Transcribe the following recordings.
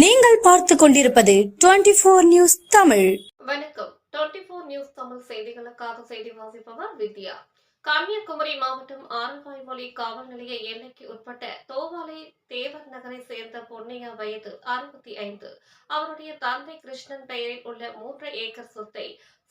நீங்கள் பார்த்து கொண்டிருப்பது டுவெண்டி போர் நியூஸ் தமிழ். வணக்கம். டுவெண்டி ஃபோர் நியூஸ் தமிழ் செய்திகளுக்காக செய்தி வாசிப்பவர் வித்யா. கன்னியாகுமரி மாவட்டம் ஆரல்வாய்மொழி காவல் நிலைய எல்லைக்கு உட்பட்ட நகரை சேர்ந்த பொன்னையா வயது அறுபத்தி ஐந்து. அவருடைய தந்தை கிருஷ்ணன் பெயரில் உள்ள மூன்று ஏக்கர் சொத்தை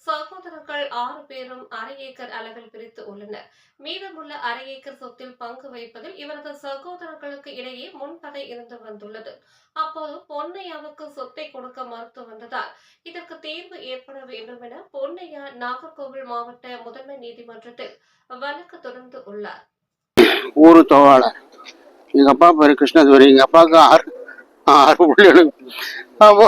சகோதரர்கள் ஆறு பேரும் அரை ஏக்கர் அளவில் பிரித்து உள்ளனர். மீதமுள்ள அரை ஏக்கர் சொத்தில் பங்கு வைப்பதில் இவரது சகோதரர்களுக்கு இடையே முன்பதை இருந்து வந்துள்ளது. அப்போது பொன்னையாவுக்கு சொத்தை கொடுக்க மறுத்து வந்ததால் இதற்கு தீர்வு ஏற்பட வேண்டும் என பொன்னையா நாகர்கோவில் மாவட்ட முதன்மை நீதிமன்றத்தில் வழக்கு தொடர்ந்து உள்ளார். ஊரு தோவாளை எங்க அப்பா பேரு கிருஷ்ணதுவரி எங்க அப்பாவுக்கு ஆறு ஆறு பிள்ளைகள் அப்போ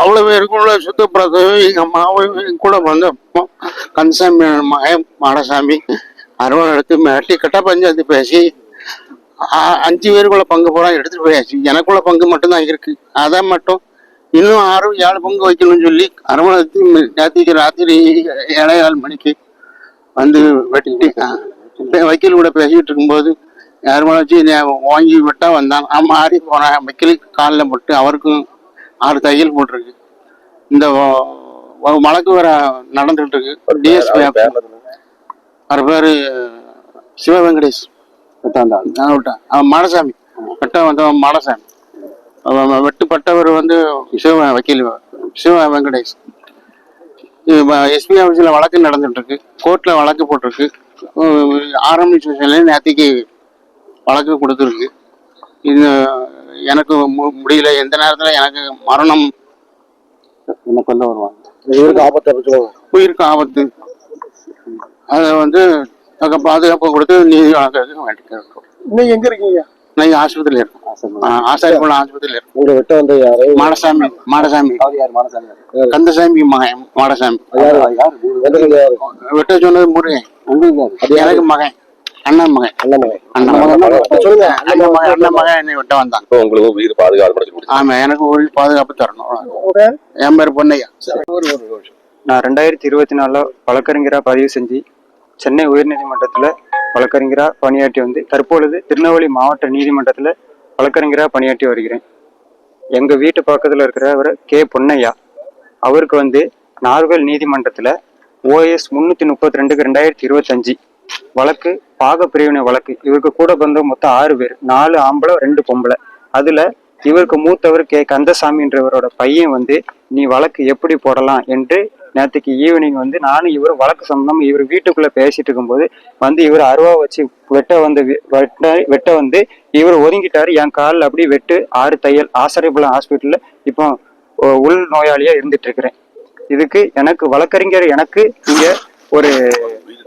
அவ்வளவு பேருக்குள்ள சுத்தப்பிரதவி எங்க அம்மாவும் எங்க கூட வந்தப்போ கந்தசாமி மாய மாடசாமி அறுவடை எடுத்து மிரட்டி கட்ட பஞ்சாயத்து பேசி அஞ்சு பேருக்குள்ள பங்கு பூரா எடுத்துட்டு போயாச்சு. எனக்குள்ள பங்கு மட்டும்தான் இருக்கு. அதை மட்டும். இன்னும் ஆறு ஏழு பங்கு வைக்கணும்னு சொல்லி அறுவடை நேற்றுக்கு ராத்திரி ஏழை ஏழு மணிக்கு வந்து வெட்டிக்கிட்டு வக்கீல் கூட பேசிக்கிட்டு இருக்கும்போது யார் மேலே வச்சு வாங்கி விட்டா வந்தான். அவன் மாறி போனான் வக்கீலுக்கு காலில் போட்டு அவருக்கும் ஆறு தையல் போட்டிருக்கு. இந்த வழக்கு வேற நடந்துட்டு இருக்கு டிஎஸ்பி அவர் பேரு சிவ வெங்கடேஷ் நான் விட்டேன் அவன் மாடசாமி. வெட்ட வந்தவன் மாடசாமி. வெட்டுப்பட்டவர் வந்து சிவ வக்கீல் சிவ வெங்கடேஷ் எஸ்பி ஆஃபீஸில் வழக்கு நடந்துட்டு இருக்கு கோர்ட்டில் வழக்கு போட்டிருக்கு. ஆரம்பி ஸ்டேஷன்லேயும் நேற்றுக்கு வழக்கு கொடுத்துருக்கு. இது எனக்கு மு- முடியல. எந்த நேரத்தில் எனக்கு மரணம் என்ன கொண்டு வருவாங்க இவருக்கு ஆபத்தை உயிருக்கு ஆபத்து. அதை வந்து தக்க பாதுகாப்பு கொடுத்து நீதி வழங்குறதுக்கு வேண்டிக்கிறோம் இன்னைக்கு எங்க இருக்கீங்க? நான் ஆஸ்பத்திரியில் இருக்கேன். ஆசாரிக்குள்ள ஆஸ்பத்திரியில் இருக்கேன். உங்களை வெட்ட வந்த யாரு? மாடசாமி மாடசாமி? கந்தசாமி மகன் மாடசாமி. வெட்ட சொன்னது முருகன். எனக்கு மகன். அண்ணன் மகன் அண்ணன் மகன் அண்ணன் மகன் அப்ப சொல்லுங்க அண்ணன் மகன் அண்ணன் மகன் என்னை விட்ட வந்தான். உங்களுக்கு உயிர் பாதுகாப்பு ஆமா எனக்கு ஒரு பாதுகாப்பு தரணும். என் பேர் பொன்னையா. நான் ரெண்டாயிரத்தி இருபத்தி நாலில் வழக்கறிஞராக பதிவு செஞ்சு சென்னை உயர்நீதிமன்றத்தில் வழக்கறிஞராக பணியாற்றி வந்து தற்பொழுது திருநெல்வேலி மாவட்ட நீதிமன்றத்தில் வழக்கறிஞராக பணியாற்றி வருகிறேன். எங்கள் வீட்டு பக்கத்தில் இருக்கிறவர் கே. பொன்னையா. அவருக்கு வந்து நார்வேல் நீதிமன்றத்தில் ஓஎஸ் முந்நூற்றி முப்பத்தி ரெண்டுக்கு ரெண்டாயிரத்தி இருபத்தஞ்சி வழக்கு பாக பிரிவினை வழக்கு. இவருக்கு கூட வந்த மொத்தம் ஆறு பேர். நாலு ஆம்பளை ரெண்டு பொம்பளை. அதுல இவருக்கு மூத்தவர் கே. கந்தசாமின்றவரோட பையன் வந்து நீ வழக்கு எப்படி போடலாம்? என்று நேற்றுக்கு ஈவினிங் வந்து நானும் இவர் வழக்கு சம்பந்தம் இவர் வீட்டுக்குள்ள பேசிட்டு இருக்கும்போது வந்து இவர் அருவா வச்சு வெட்ட வந்து வெட்ட வெட்ட வந்து இவர் ஒதுங்கிட்டாரு. என் காலில் அப்படியே வெட்டு ஆறு தையல். ஆசரிபுலம் ஹாஸ்பிட்டல்ல இப்போ உள் நோயாளியா இருந்துட்டு இருக்கிறேன். இதுக்கு எனக்கு வழக்கறிஞர் எனக்கு இங்க ஒரு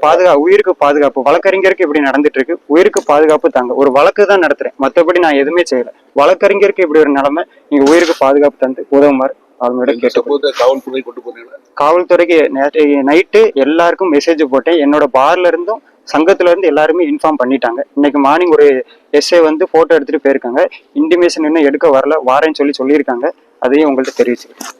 பாதுகா உயிருக்கு பாதுகாப்பு. வழக்கறிஞருக்கு இப்படி நடந்துட்டு இருக்கு உயிருக்கு பாதுகாப்பு தாங்க. ஒரு வழக்கு தான் நடத்துறேன். மத்தபடி நான் எதுவுமே செய்யல. வழக்கறிஞருக்கு இப்படி ஒரு நிலைமை நீங்க உயிருக்கு பாதுகாப்பு தந்து உதவுமாறு அவங்களோட கேட்டு காவல்துறை கொண்டு போனீங்க காவல்துறைக்கு நைட்டு எல்லாருக்கும் மெசேஜ் போட்டேன். என்னோட பார்ல இருந்தும் சங்கத்துல இருந்து எல்லாருமே இன்ஃபார்ம் பண்ணிட்டாங்க. இன்னைக்கு மார்னிங் ஒரு எஸ்ஏ வந்து போட்டோ எடுத்துட்டு போயிருக்காங்க. இன்டிமேஷன் இன்னும் எடுக்க வரல. வாரேன்னு சொல்லி சொல்லியிருக்காங்க. அதையும் உங்கள்ட்ட தெரிவிச்சுக்கிறேன்.